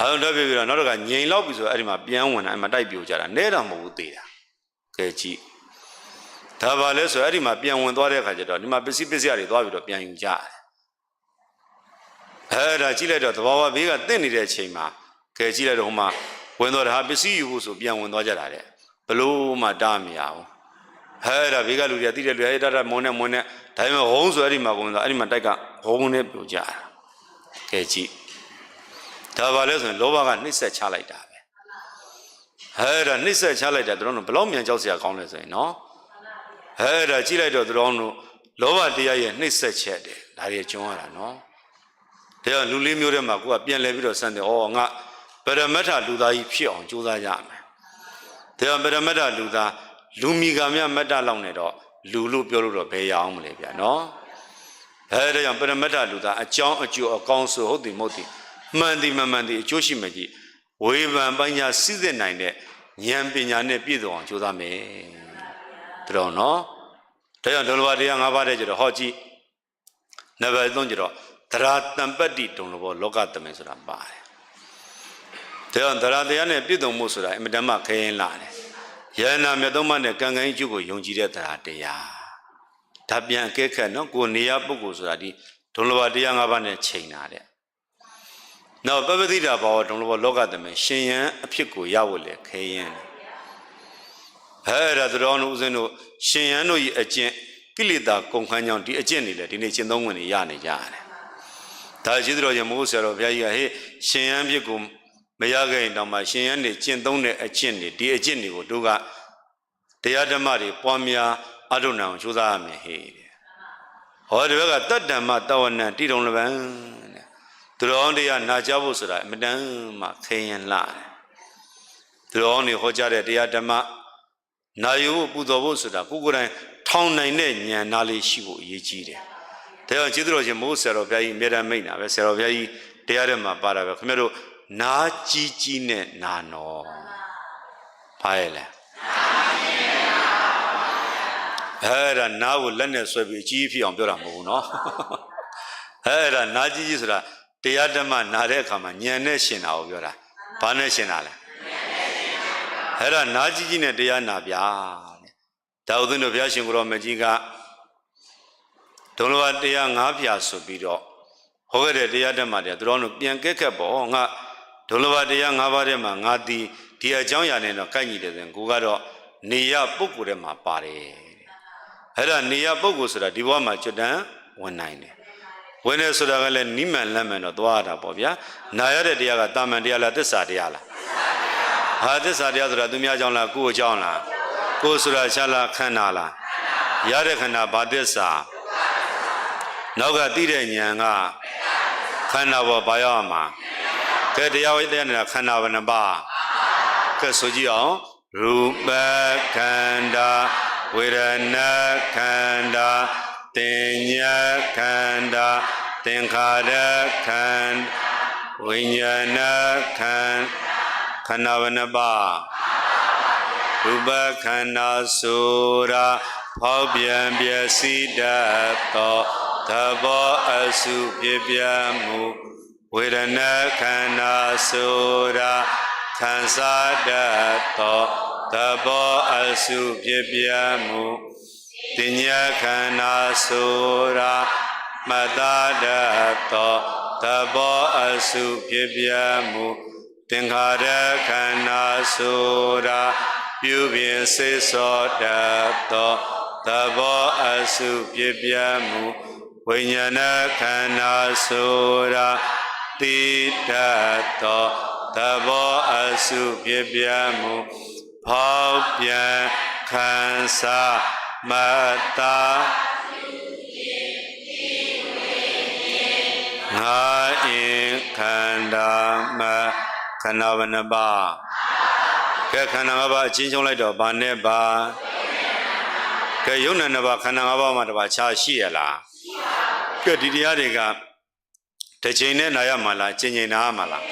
အာရုံတက်ပြပြီးတော့နောက်တစ်ခါငြိမ်လောက်ပြီဆိုတော့အဲ့ဒီမှာပြန်ဝင်တာအဲ့မှာတိုက်ပြိုကြတာနဲတာမဟုတ်ဘူးသေးတာကဲကြည့်ဒါပါလဲဆိုတော့အဲ့ဒီမှာပြန်ဝင်သွားတဲ့အခါကျတော့ဒီမှာပစ္စည်းပစ္စည်းတွေသွားပြီးတော့ပြန်ယူကြတယ်အဲ့ဒါကြည့်လိုက်တော့သဘာဝဘေးကတင့်နေတဲ့အချိန်မှာကဲကြည့်လိုက်တော့ဟိုမှာဝင်သွားတာဟာပစ္စည်းယူဖို့ဆိုပြန်ဝင်သွားကြတာတဲ့ဘလို့မှတားမရဘူးဟဲ့ဒါဘေးကလူတွေကတိတဲ့လူတွေအဲ့ဒါဒါမွန်းနဲ့မွန်းနဲ့ဒါပေမဲ့ဟုံးဆိုအဲ့ဒီမှာဝင်သွားအဲ့ဒီမှာတိုက်ကဟုံးနဲ့ပြိုကြတာကဲကြည့် ဒါပါလဲဆိုရင်လောဘကနှိမ့်ဆက်ချလိုက်တာပဲဟဲ့ဒါနှိမ့်ဆက်ချလိုက်တာတို့တို့ဘလောက်မြန်ကြောက်စရာကောင်းလဲဆိုရင်နော်ဟဲ့ဒါကြည့်လိုက်တော့တို့တို့လောဘတရားရဲ့နှိမ့်ဆက်ချက်တယ်ဒါတွေကျွန်းရတာနော်တရားလူလေးမျိုးထဲမှာကိုကပြန်လဲပြီးတော့စမ်းတယ်ဩငါပရမတ္ထလူသားကြီးဖြစ်အောင်ကြိုးစားကြမယ်တရားပရမတ္ထလူသားလူမီကမြမတ္တလောက်နေတော့လူလို့ပြောလို့တော့ဘယ်ရအောင်မလဲဗျာနော်အဲဒါကြောင့်ပရမတ္ထလူသားအကြောင်းအကျိုးအကောင်းဆိုဟုတ်တယ်မဟုတ်တယ် မှန်တယ်မမှန်တယ်အကျိုးရှိမှကြည့်ဝေဖန်ပညာစိစစ်နိုင်တဲ့ဉာဏ်ပညာနဲ့ပြည့်စုံအောင်ကြိုးစားမယ်ဒါတော့နော်ဒါကြောင့်ဒုလဘတရား၅ပါးတဲ့ကျတော့ဟောကြည့်နံပါတ်3ကျတော့သရတံပတ္တိတုံလဘောလောကတမေဆိုတာပါတယ်ဒါကြောင့်သရတရားနဲ့ပြည့်စုံမှုဆိုတာအင်မတန်မှခရင်လာတယ်ယန္နာမြတ်သုံးပါးနဲ့ကံကံအကျိုးကိုယုံကြည်တဲ့သရတရားဒါပြန်အကဲခတ်နော်ကိုနေရပုဂ္ဂိုလ်ဆိုတာဒီဒုံလဘတရား၅ပါးနဲ့ချိန်တာတဲ့ နောက်ပပတိတာဘောဒုံလဘလောကတမေရှင်ယံအဖြစ်ကိုရဖို့လေခဲရင်ဟဲ့ဒါသတော်တို့ဦးဇင်းတို့ရှင်ယံတို့ဤအကျင့်ကိလေသာကုန်ခန်းကြောင့်ဒီအကျင့်တွေလေဒီနေ့ကျင့်သုံးဝင်နေရနေကြတယ်ဒါရှိသတော်ရမိုးဆရာတော်ဘုရားကြီးကဟေးရှင်ယံဖြစ်ကိုမရခဲ့ရင်တောင်မှရှင်ယံနေကျင့်သုံးတဲ့အကျင့်တွေဒီအကျင့်တွေကိုတို့ကတရားဓမ္မတွေပွားများအထုံအောင်ကြိုးစားရမယ်ဟေးတဲ့ဟောဒီဘက်ကတတ္တမတဝနံတိတုံလပံတဲ့ သူတော်တွေကနာကြဖို့ဆိုတာအမတန်မှခေရင်လာတယ်သူတော်တွေဟောကြားတဲ့တရားဓမ္မနာယူဖို့ပူဇော်ဖို့ဆိုတာကိုယ်ကိုယ်တိုင်ထောင်နိုင်တဲ့ဉာဏ်နာလေးရှိဖို့အရေးကြီးတယ်ဒါကြောင့်ကျေးဇူးတော်ရှင်မိုးဆရာတော်ဘုရားကြီးအမြဲတမ်းမိန့်တာပဲဆရာတော်ဘုရားကြီးတရားထဲမှာပါတာပဲခင်ဗျားတို့နာကြီးကြီးနဲ့နာနော်ဘာရဲ့လဲအဲ့ဒါနားကိုလက်နဲ့ဆွဲပြီးအကြီးဖြစ်အောင်ပြောတာမဟုတ်ဘူးနော်အဲ့ဒါနားကြီးကြီးဆိုတာ တရားဓမ္မနာတဲ့အခါမှာညံနဲ့ရှင်တာကိုပြောတာဘာနဲ့ရှင်တာလဲအဲ့ဒါနားကြီးကြီးနဲ့တရားနာဗျာတဲ့ဒါဥဒ္ဒင်းတို့ဘုရားရှင်ကိုရောမကြီးကဒုံလဘတရား၅ဖြာဆိုပြီးတော့ဟောခဲ့တဲ့တရားဓမ္မတွေသူတော်တို့ပြန်ကဲကက်ပေါ့ငါဒုံလဘတရား၅ပါးထဲမှာငါဒီဒီအကြောင်းအရာနဲ့တော့ကိုက်ညီတယ်ဆိုရင်ကိုကတော့နေရပုဂ္ဂိုလ်ထဲမှာပါတယ်အဲ့ဒါနေရပုဂ္ဂိုလ်ဆိုတာဒီဘဝမှာကျွတ်တန်းဝင်နိုင်တယ် ဝင်တယ်ဆိုတာကလည်းနိမန်လမ်းမှန်တော့သွားရတာပေါ့ဗျာနာရတဲ့တရားကတာမန်တရားလားသစ္စာတရားလားဟာသစ္စာတရားဆိုတာသူများကြောင့်လားကိုယ့်အကြောင်းလားကိုယ်ဆိုတာရှားလားခန္ဓာလားရတဲ့ခန္ဓာဘာသစ္စာနောက်ကသိတဲ့ဉာဏ်ကခန္ဓာဘောဘာရောက်မှာကဲတရားဝိတရားနေတာခန္ဓာဘယ်နှပါကဲဆိုကြည့်အောင်ရူပခန္ဓာဝေဒနာခန္ဓာ တင်ညာခန္ဓာသင်္ခါရခန္ဓာဝိညာဏခန္ဓာခန္ဓာဝနပါရူပခန္ဓာဆိုတာဖောက်ပြန်ပျက်စီးတတ်သောသဘောအစုဖြစ်ပြမှုဝေဒနာခန္ဓာဆိုတာခံစားတတ်သောသဘောအစုဖြစ်ပြမှု တင်ညာခန္ဓာဆိုတာမတ္တတတ်သောသဘောအစုဖြစ်ပြမှု သင်္ခါရခန္ဓာဆိုတာပြုပြင်စေသောတတ်သောသဘောအစုဖြစ်ပြမှုဝိညာဏခန္ဓာဆိုတာတိတတ်သောသဘောအစုဖြစ်ပြမှုဖောက်ပြန်ခံစား မတ္တာငါအင်ခန္ဓာမခန္ဓာဘယ်နှပါကဲခန္ဓာ၅ပါးအချင်းချင်းလိုက်တော့ဘာနဲ့ပါကဲယုံနာနှစ်ပါးခန္ဓာ၅ပါးမှာတစ်ပါးခြားရှိရလားကဲဒီတရားတွေကတစ်ချိန်နဲ့နာရမှာလားချိန်ချိန်နာရမှာလား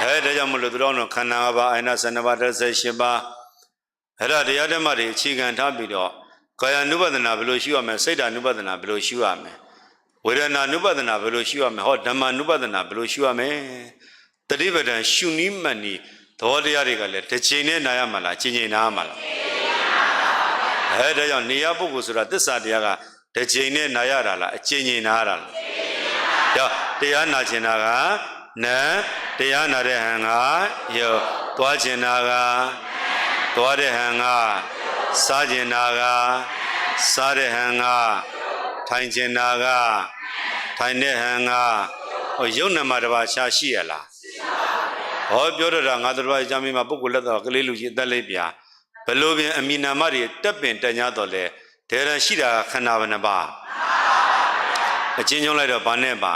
ဟဲ့ဒါကြောင့်မလို့သူတော်တို့ခန္ဓာ၅ပါးအိုင်နာ12ပါး38ပါး အဲ့ဒါတရားဓမ္မတွေအခြေခံထားပြီးတော့ကာယ ानु ပဒနာဘယ်လိုရှိရမလဲစိတ်ဓာ ानु ပဒနာဘယ်လိုရှိရမလဲဝေဒနာ ानु ပဒနာဘယ်လိုရှိရမလဲဟောဓမ္မ ानु ပဒနာဘယ်လိုရှိရမလဲ တတိပဒံရှုနီးမှန်နီသဘောတရားတွေကလည်းတစ်ချိန်နဲ့နာရမှာလားချိန်ချိန်နာရမှာလားအဲဒါကြောင့်နေရပုဂ္ဂိုလ်ဆိုတာသစ္စာတရားကတစ်ချိန်နဲ့နာရတာလားအချိန်ချိန်နာရတာလားကြောင့်တရားနာကျင်တာကနံတရားနာတဲ့ဟန်ကယောသွားကျင်တာက သွားတဲ့ဟန်ကစားကျင်တာကစားတဲ့ဟန်ကထိုင်ကျင်တာကထိုင်တဲ့ဟန်ကဟိုယုံနံမှာတစ်ပါးရှားရှိရလားဟောပြောတော့တာငါတို့ဘာအကြမ်းမှာပုဂ္ဂိုလ်လက်တော်ကလေးလူကြီးအသက်လေးပြဘလို့ပင်အမိနာမတွေတက်ပင်တညတော့လေဒေရန်ရှိတာခန္ဓာဘယ်နှပါအချင်းချင်းလိုက်တော့ဘာနဲ့ပါ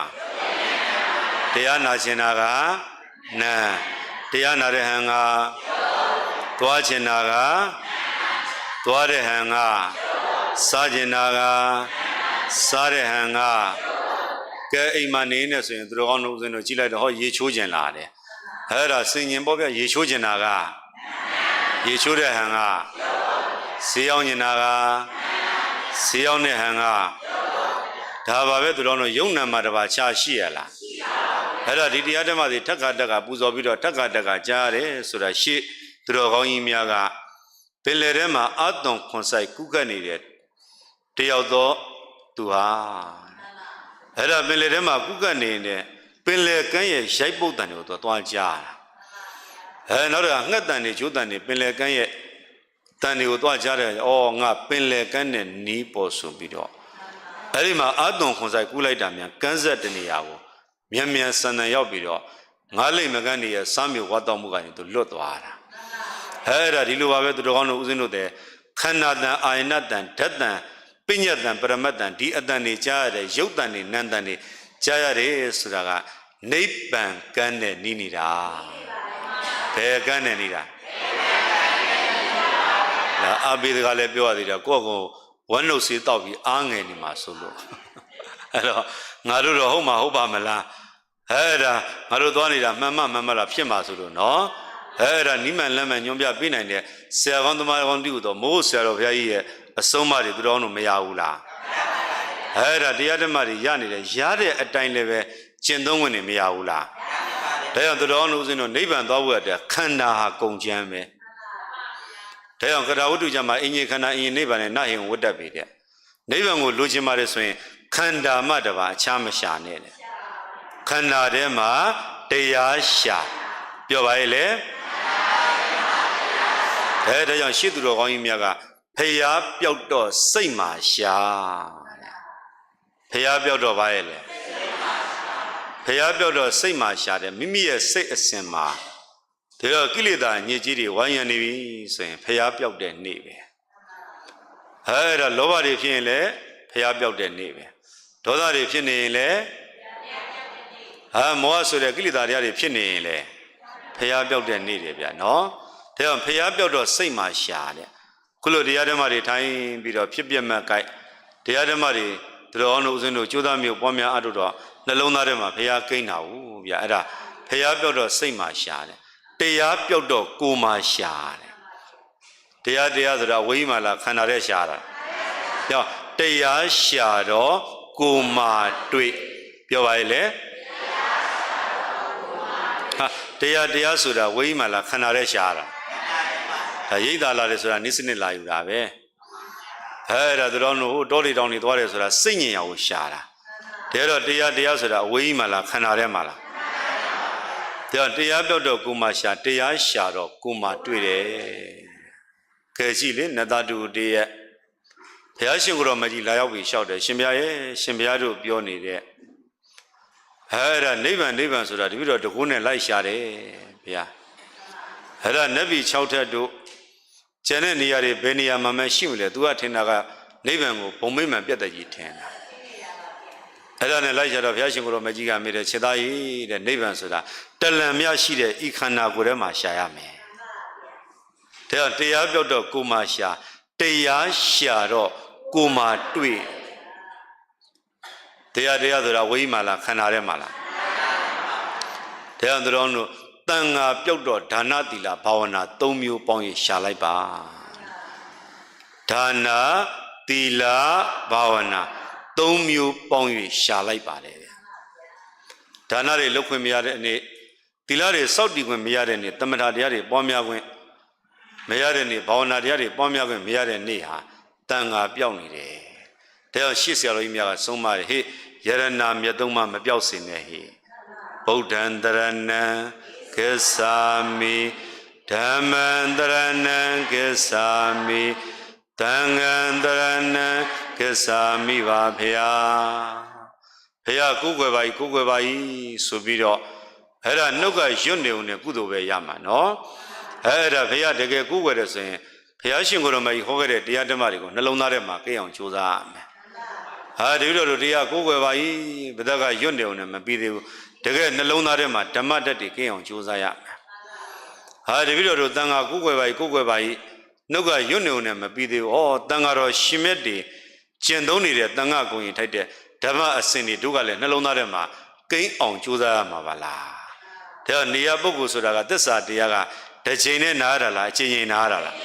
တရားနာရှင်တာကနံတရားနာတဲ့ဟန်က သွားချင်တာကသွားတဲ့ဟန်ကစားချင်တာကစားတဲ့ဟန်ကကဲအိမ်မှာနေနေဆိုရင်သူတော်ကောင်းတို့ဦးဇင်းတို့ကြည့်လိုက်တော့ဟောရေချိုးကျင်လာတယ်အဲ့ဒါစင်ញင်ပေါ့ဗျရေချိုးကျင်တာကရေချိုးတဲ့ဟန်ကဈေးရောက်ကျင်တာကဈေးရောက်တဲ့ဟန်ကဒါပါပဲသူတော်တို့ယုံနာမှာတပါချာရှိရလားအဲ့တော့ဒီတရားဓမ္မတွေထက်ခါတက်ကပူဇော်ပြီးတော့ထက်ခါတက်ကကြားရတယ်ဆိုတာရှေ့ သူတော်ကောင်းကြီးများကပင်လယ်ထဲမှာအသွန်ခွန်ဆိုင်ကုကတ်နေတဲ့တယောက်တော့သူဟာအဲ့ဒါပင်လယ်ထဲမှာကုကတ်နေတဲ့ပင်လယ်ကမ်းရဲ့ရိုက်ပုတ်တန်တွေကိုသူသွားကြားတာအဲနောက်တော့ငှက်တန်တွေချိုးတန်တွေပင်လယ်ကမ်းရဲ့တန်တွေကိုသွားကြားတယ်အော်ငါပင်လယ်ကမ်းနဲ့နီးပေါ်ဆိုပြီးတော့အဲ့ဒီမှာအသွန်ခွန်ဆိုင်ကူးလိုက်တာမြန်ကန်းဆက်တနေရာကိုမြန်မြန်ဆန်ဆန်ရောက်ပြီးတော့ငါးလိမ်မကန်းနေရဲ့စမ်းမြေဝတ်တော်မှုကနေသူလွတ်သွားတာ အဲ့ဒါဒီလိုပါပဲသူတော်ကောင်းတို့ဦးဇင်းတို့တဲ့ခန္ဓာတန်အာယနတန်ဓာတ်တန်ပညတ်တန်ပရမတ်တန်ဒီအတန်တွေကြားရတယ်ရုပ်တန်တွေနံတန်တွေကြားရတယ်ဆိုတာကနိဗ္ဗာန်ကမ်းနဲ့နီးနေတာဘယ်ကမ်းနဲ့နီးတာလာအဘိဓကလည်းပြောရသေးတယ်ကိုယ့်ကိုဝမ်းနှုတ်စေးတောက်ပြီးအားငယ်နေမှာဆိုလို့အဲ့တော့ငါတို့တော့ဟုတ်မှာဟုတ်ပါမလားအဲ့ဒါငါတို့သွားနေတာမှန်မှန်မှန်မှန်လားဖြစ်မှာဆိုလို့နော် အဲ့ဒါနိမန်လမ်းမှန်ညွန်ပြပေးနိုင်တဲ့ဆရာကောင်းသမားကောင်းတူတော့မိုးဆရာတော်ဘုရားကြီးရဲ့အဆုံးအမတွေသူတော်တို့မရဘူးလားအဲ့ဒါတရားဓမ္မတွေရနေတယ်ရတဲ့အတိုင်းလည်းပဲကျင့်သုံးဝင်နေမရဘူးလားဒါကြောင့်သူတော်တို့ဦးဇင်းတို့နိဗ္ဗာန်သွားဖို့အတွက်ခန္ဓာဟာကုန်ကျမ်းပဲဒါကြောင့်ကရာဝတ္ထုကျမ်းမှာအင်ကြီးခန္ဓာအင်ကြီးနိဗ္ဗာန်နဲ့နတ်ဟင်ဝတ်တတ်ပြီတဲ့နိဗ္ဗာန်ကိုလိုချင်ပါတယ်ဆိုရင်ခန္ဓာမှတပါအခြားမရှာနဲ့တဲ့ခန္ဓာထဲမှာတရားရှာပြောပါရဲ့လေ အဲဒါကြောင့်ရှေ့သူတော်ကောင်းကြီးများကဖျားပြောက်တော့စိတ်မှာရှာတဲ့ဖျားပြောက်တော့ပါရဲ့လေဖျားပြောက်တော့စိတ်မှာရှာတယ်မိမိရဲ့စိတ်အစဉ်မှာဒါတော့ကိလေသာညစ်ကြေးတွေဝိုင်းရံနေပြီဆိုရင်ဖျားပြောက်တဲ့နေ့ပဲအဲဒါလောဘတွေဖြစ်ရင်လည်းဖျားပြောက်တဲ့နေ့ပဲဒေါသတွေဖြစ်နေရင်လည်းဟာမောဟဆိုတဲ့ကိလေသာတွေဖြစ်နေရင်လည်းဖျားပြောက်တဲ့နေ့တွေဗျာနော် ဒါကြောင့်ဖျားပြောက်တော့စိတ်မှာရှာတဲ့ခုလိုတရားဓမ္မတွေထိုင်ပြီးတော့ဖြစ်ပြက်မဲ့ကြိုက်တရားဓမ္မတွေသူတော်အောင်တို့ဦးဇင်းတို့ကျိုးသားမျိုးပွားများအထုတော့နှလုံးသားထဲမှာဖျားကိန်းတာဘူးဗျာအဲ့ဒါဖျားပြောက်တော့စိတ်မှာရှာတဲ့တရားပြောက်တော့ကိုယ်မှာရှာတဲ့တရားတရားဆိုတာဝိမာလာခန္ဓာထဲရှာတာကြောင့်တရားရှာတော့ကိုယ်မှာတွေ့ပြောပါရဲ့လေဟာတရားတရားဆိုတာဝိမာလာခန္ဓာထဲရှာတာ ဒါရိတ်တာလာတယ်ဆိုတာနိစ္စနစ်လာယူတာပဲအဲ့ဒါသူတော်တို့ဟိုတောလီတောင်နေသွားတယ်ဆိုတာစိတ်ညင်ရကိုရှာတာဒါတော့တရားတရားဆိုတာအဝိမာလာခန္ဓာထဲမှာလားဒါတရားပြောက်တော့ကိုယ်မှာရှာတရားရှာတော့ကိုယ်မှာတွေ့တယ်ခဲရှိလေနတတုတည်းရဲ့ဘုရားရှင်ကိုယ်တော်မကြီးလာရောက်ပြီးလျှောက်တယ်ရှင်ဘုရားရဲ့ရှင်ဘုရားတို့ပြောနေတဲ့အဲ့ဒါနိဗ္ဗာန်နိဗ္ဗာန်ဆိုတာတပည့်တော်တကုန်းနဲ့လိုက်ရှာတယ်ဘုရားအဲ့ဒါနဗ္ဗီ6ထက်တို့ ကျန်တဲ့နေရာတွေဘယ်နေရာမှာမှရှိမလဲ तू ကထင်တာကနိဗ္ဗာန်ကိုဘုံမိမှန်ပြတ်တကြီးထင်တာအဲ့ဒါနဲ့လိုက်ရှာတော့ဘုရားရှင်ကိုယ်တော်မကြီးကမေးတယ်ခြေသားကြီးတဲ့နိဗ္ဗာန်ဆိုတာတလံမြရှိတဲ့ဤခန္ဓာကိုယ်ထဲမှာရှာရမယ်ဒါကြောင့်တရားပြောက်တော့ကိုယ်မှာရှာတရားရှာတော့ကိုယ်မှာတွေ့တရားတရားဆိုတာဝိမာလာခန္ဓာထဲမှာလားတရားသူတော်တို့ တန်ငါပြုတ်တော့ဒါနသီလဘာဝနာ၃မျိုးပေါင်းရရှာလိုက်ပါဒါနသီလဘာဝနာ၃မျိုးပေါင်းရရှာလိုက်ပါလေဒါနတွေလုတ်ခွင့်မရတဲ့အနေသသီလတွေစောက်တည်ခွင့်မရတဲ့နေ့တမထာတရားတွေပွားများခွင့်မရတဲ့နေ့ဘာဝနာတရားတွေပွားများခွင့်မရတဲ့နေ့ဟာတန်ဃာပြောက်နေတယ်ဒါကြောင့်ရှေ့ဆရာတော်ကြီးများကဆုံးမတယ်ဟေ့ယရဏမြတ်သုံးပါမပြောက်စေနဲ့ဟေ့ဗုဒ္ဓံတရဏံ ကိသာမိဓမ္မံတရဏံကိသာမိသံဃံတရဏံကိသာမိပါဖျာဖျာကိုကိုွယ်ပါကြီးကိုကိုွယ်ပါကြီးဆိုပြီးတော့အဲ့ဒါနှုတ်ကရွတ်နေုံနဲ့ကုသိုလ်ပဲရမှာနော်အဲ့ဒါဖျာတကယ်ကိုကိုွယ်တယ်ဆိုရင်ဖျာရှင်ကိုယ်တော်မကြီးဟောခဲ့တဲ့တရားဓမ္မတွေကိုနှလုံးသားထဲမှာကြည့်အောင်ကြိုးစားရမယ်ဟာတပည့်တော်တို့တရားကိုကိုွယ်ပါကြီးဘုရားကရွတ်နေုံနဲ့မပြီးသေးဘူး တကယ်နှလုံးသားထဲမှာဓမ္မတက်တွေကိအောင်ကြိုးစားရမယ်ဟာတပည့်တော်တို့တန်ခါကိုယ်ွယ်ပါ ਈ ကိုယ်ွယ်ပါ ਈ နှုတ်ကရွတ်နေုံနဲ့မပြီးသေးဘူးဩတန်ခါတော်ရှင်မြတ်တွေကျင့်သုံးနေတဲ့တန်ခါကိုရင်ထိုက်တဲ့ဓမ္မအစဉ်တွေတို့ကလည်းနှလုံးသားထဲမှာကိန်းအောင်ကြိုးစားရမှာပါလားဒါတော့နေရပုဂ္ဂိုလ်ဆိုတာကသစ္စာတရားကတစ်ချိန်နဲ့နားရတာလားအချိန်ချိန်နားရတာလား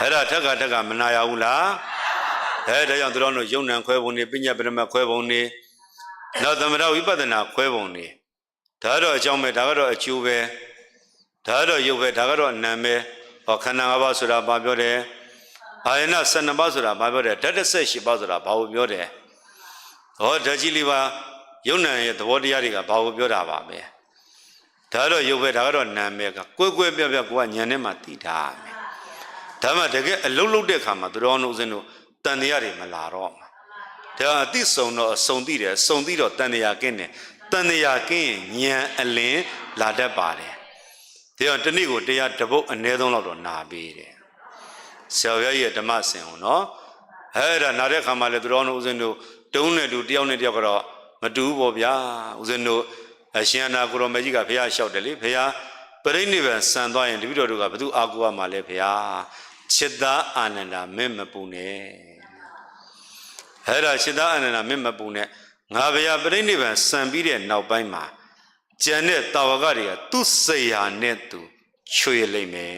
အဲ့ဒါထက်ကထက်ကမနာရဘူးလားအဲဒါကြောင့်သူတို့တို့ယုံ nant ခွဲပုံနေပညာပရမတ်ခွဲပုံနေ နောက်သမထဝိပဿနာခွဲပုံနေဒါကတော့အကြောင်းပဲဒါကတော့အကျိုးပဲဒါကတော့ရုပ်ပဲဒါကတော့နာမ်ပဲဟောခန္ဓာ၅ပါးဆိုတာဘာပြောတယ်အာယနာ12ပါးဆိုတာဘာပြောတယ်ဓာတ်18ပါးဆိုတာဘာကိုပြောတယ်ဟောဓာတ်ကြီးလေးပါယုံ nant ရဲ့သဘောတရားတွေကဘာကိုပြောတာပါပဲဒါကတော့ရုပ်ပဲဒါကတော့နာမ်ပဲကကွဲကွဲပြားပြားကိုကညံထဲမှာတည်ထားမယ်ဒါမှတကယ်အလုံးလုံးတဲ့ခါမှာသူတော်အောင်စင်းတို့တန်တရားတွေမလာတော့မှာ ဒါအတိစုံတော့အစုံသိတယ်အစုံသိတော့တန်တရားကင်းတယ်တန်တရားကင်းရင်ဉာဏ်အလင်းလာတတ်ပါတယ်ဒါကြောင့်တနေ့ကိုတရားတစ်ပုတ်အနည်းဆုံးလောက်တော့နာပေးတယ်ဆရာဘုရားကြီးရဲ့ဓမ္မစင်ကိုနော်အဲ့ဒါနာတဲ့ခါမှာလေသူတော်အောင်စင်းတို့တုံးနဲ့တူတယောက်နဲ့တယောက်ကတော့မတူဘူးပေါ့ဗျာဦးဇင်းတို့အရှင်အနာကိုရောမကြီးကဘုရားလျှောက်တယ်လေဘုရားပရိနိဗ္ဗာန်စံသွားရင်တပည့်တော်တို့ကဘု து အာကိုရမှာလဲဘုရားจิตသားအာနန္ဒာမင်းမပူနဲ့ အဲ့ဒါจิตသားအာနန္ဒာမင်းမပူနဲ့ငါဘုရားပရိနိဗ္ဗာန်စံပြီးတဲ့နောက်ပိုင်းမှာကျန်တဲ့တာဝကတွေကသူ့စိတ်ဟာနဲ့သူချွေလိမ့်မယ်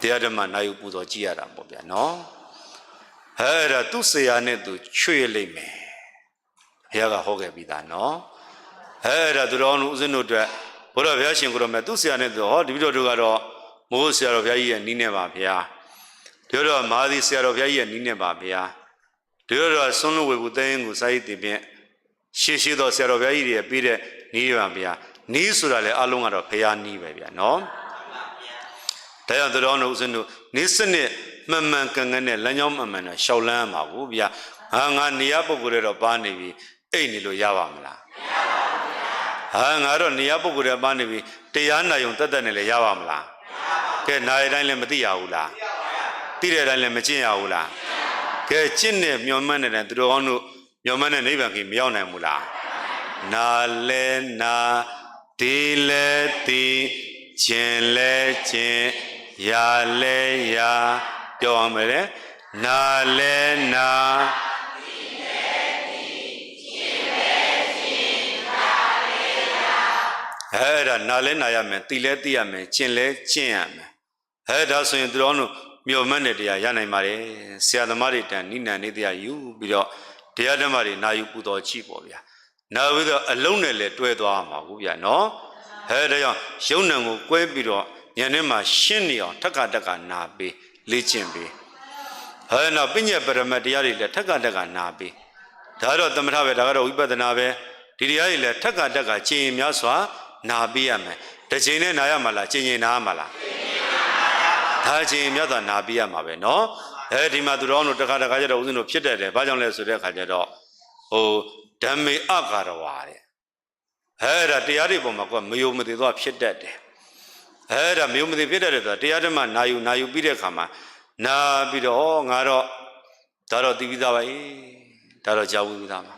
တရားဓမ္မနာယုပူဇော်ကြည့်ရတာပေါ့ဗျာနော်အဲ့ဒါသူ့စိတ်ဟာနဲ့သူချွေလိမ့်မယ်ဘုရားကဟောခဲ့ပြီးသားနော်အဲ့ဒါသူတော်ဦးဇင်းတို့အတွက်ဘုရားဘုရားရှင်ကိုရောမဲ့သူ့ဆရာနဲ့သူဟောဒီပြီးတော့တို့ကတော့မိုးဆရာတော်ဘုရားကြီးရဲ့နီးနေပါဗျာ ဒီတော့မဟာသီဆရာတော်ဘုရားကြီးရဲ့နီးနေပါဗျာဒီတော့ဆွန်းလို့ဝေဘူးတင်းကိုစာရေးတင်ဖြင့်ရှေးရှေးသောဆရာတော်ဘုရားကြီးတွေပြီးတဲ့နီးပါဗျာနီးဆိုတာလည်းအလုံးကတော့ဘုရားနီးပဲဗျာနော်ဒါကြောင့်သူတော်တို့ဦးဇင်းတို့နေ့စနစ်မှန်မှန်ကန်ကန်နဲ့လမ်းကြောင်းမှန်မှန်နဲ့ရှောက်လန်းမှာဘူးဗျာဟာငါနေရပုဂ္ဂိုလ်တွေတော့ပါနေပြီအိတ်နေလို့ရပါမလားဟာငါတော့နေရပုဂ္ဂိုလ်တွေပါနေပြီတရားနာယုံတက်တက်နဲ့လည်းရပါမလားကဲနာရီတိုင်းလည်းမသိရဘူးလားသိ တဲ့အတိုင်းလည်းမကျင့်ရဘူးလားကဲကျင့်နဲ့မျောမှန်းနေတဲ့သူတော်ကောင်းတို့မျောမှန်းတဲ့နိဗ္ဗာန်ကြီးမရောက်နိုင်ဘူးလားနာလဲနာဒီလဲဒီကျင်လဲကျင်ရလဲရပြောအောင်မယ်လေနာလဲနာအဲ့ဒါနာလဲနာရမယ်တီလဲတီရမယ်ကျင်လဲကျင့်ရမယ်အဲ့ဒါဆိုရင်သူတော်တို့ မြော်မှတ်တဲ့တရားရနိုင်ပါတယ်ဆရာသမားတွေတန်နိနန်နေတရားယူပြီးတော့တရားဓမ္မတွေနာယူပူတော်ကြည့်ပေါ့ဗျာနာပြီးတော့အလုံးနဲ့လည်းတွဲသွားမှာဘူးဗျာနော်အဲ့ဒါကြောင့်ယုံနံကိုကွဲပြီးတော့ညနေမှာရှင်းနေအောင်ထက်ကတက်ကနာပေးလေ့ကျင့်ပေးအဲ့တော့ပညာပရမတ်တရားတွေလည်းထက်ကတက်ကနာပေးဒါတော့သမထပဲဒါကတော့ဝိပဿနာပဲဒီတရားတွေလည်းထက်ကတက်ကကျင့်ရင်များစွာနာပေးရမယ်တစ်ချိန်နဲ့နာရမှာလားကျင့်ရင်နာရမှာလား ဒါချင်းမြတ်စွာနာပေးရမှာပဲเนาะအဲဒီမှာသူတော်တို့တခါတခါကျတော့ဦးဇင်းတို့ဖြစ်တတ်တယ်ဘာကြောင့်လဲဆိုတဲ့အခါကျတော့ဟိုဓမ္မေအကာရဝါတဲ့အဲဒါတရားတွေပေါ်မှာကမယုံမသိတော့ဖြစ်တတ်တယ်အဲဒါမယုံမသိဖြစ်တတ်တယ်ဆိုတာတရားဓမ္မနာယူနာယူပြီးတဲ့အခါမှာနာပြီးတော့ငါတော့ဒါတော့သိပြီးသားပါ ਈ ဒါတော့ကြားဘူးပြီးသားပါ